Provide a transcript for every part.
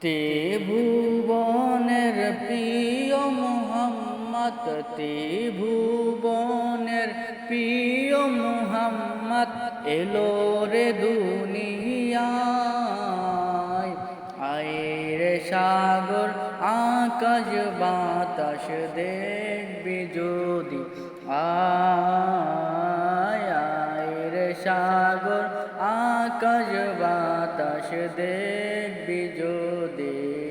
ত্রিভুবনের প্রিয় মোহাম্মদ ত্রিভুবনের প্রিয় মোহাম্মদ, এলো রে দুনিয়ায়। আয়ের সাগর, আকাশ, বাতাস দেখবি যদি। আয়, আয়ের সাগর, আকাশ, বাতাস যদি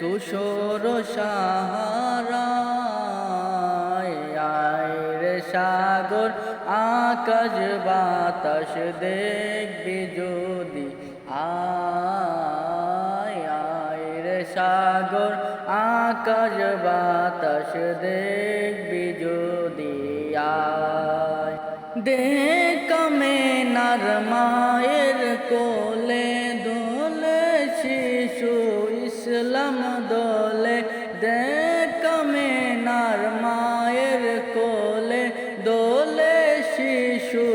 তুষর সাহারায় রে সাগর, আকাশ বাতাস দেখবি যদি। আয় রে সাগর, আকাশ বাতাস দেখবি যদি। আয় দেখমে নার মায়ের কোলে দোলে দেখমে নার মায়ের কোলে, দোলে শিশু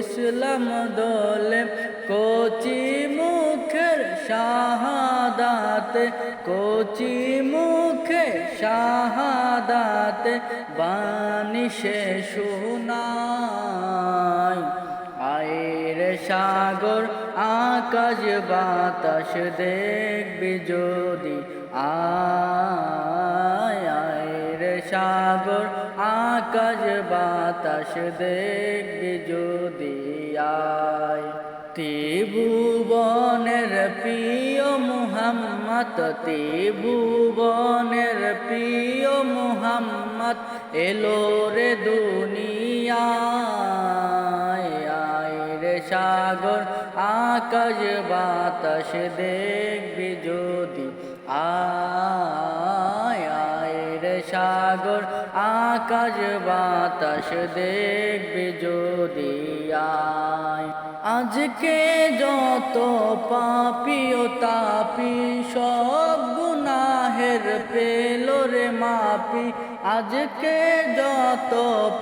ইসলাম দোলে। কোচি মুখের শাহাদাতে, কোচি মুখে শাহাদাতে সে শোনায়। আয়ের সাগর, আকাশ বাতাস দেখবি যদি আয়ের সাগর, আকাশ, বাতাস দেখবি যদি আয়। ত্রিভুবনের প্রিয় মুহাম্মদ, ত্রিভুবনের প্রিয় মুহাম্মদ, এলো রে দুনিয়ায়। রে সাগর, আকাশ, বাতাস দেখবি যদি রে সাগর আকাশ বাতাস দেখবে যদি আজকে যত পাপি ও তাপি সব গুনাহের পেল রে মাপি। আজকে যত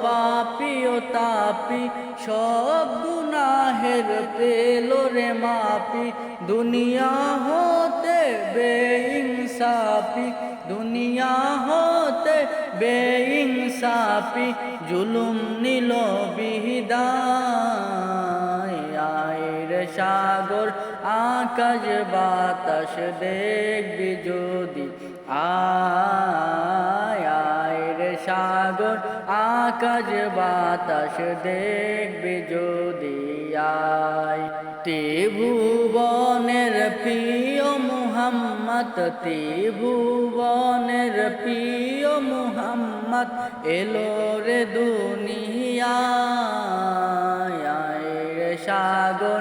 পাপি ও তাপি, সব গুনাহের পেল রে মাপি। দুনিয়া হতে বেইনসাফি, দুনিয়া হতে বেইনসাফি। জুলুম নিল আয়ের সাগর, আকাশ, বাতাস দেখবি যদি। আয় সাগর, আকাশ বাতাস দেখবি যদি আয়। ত্রিভুবনের প্রিয় মুহাম্মদ, ত্রিভুবনের প্রিয় মুহাম্মদ, এলো রে রে সাগর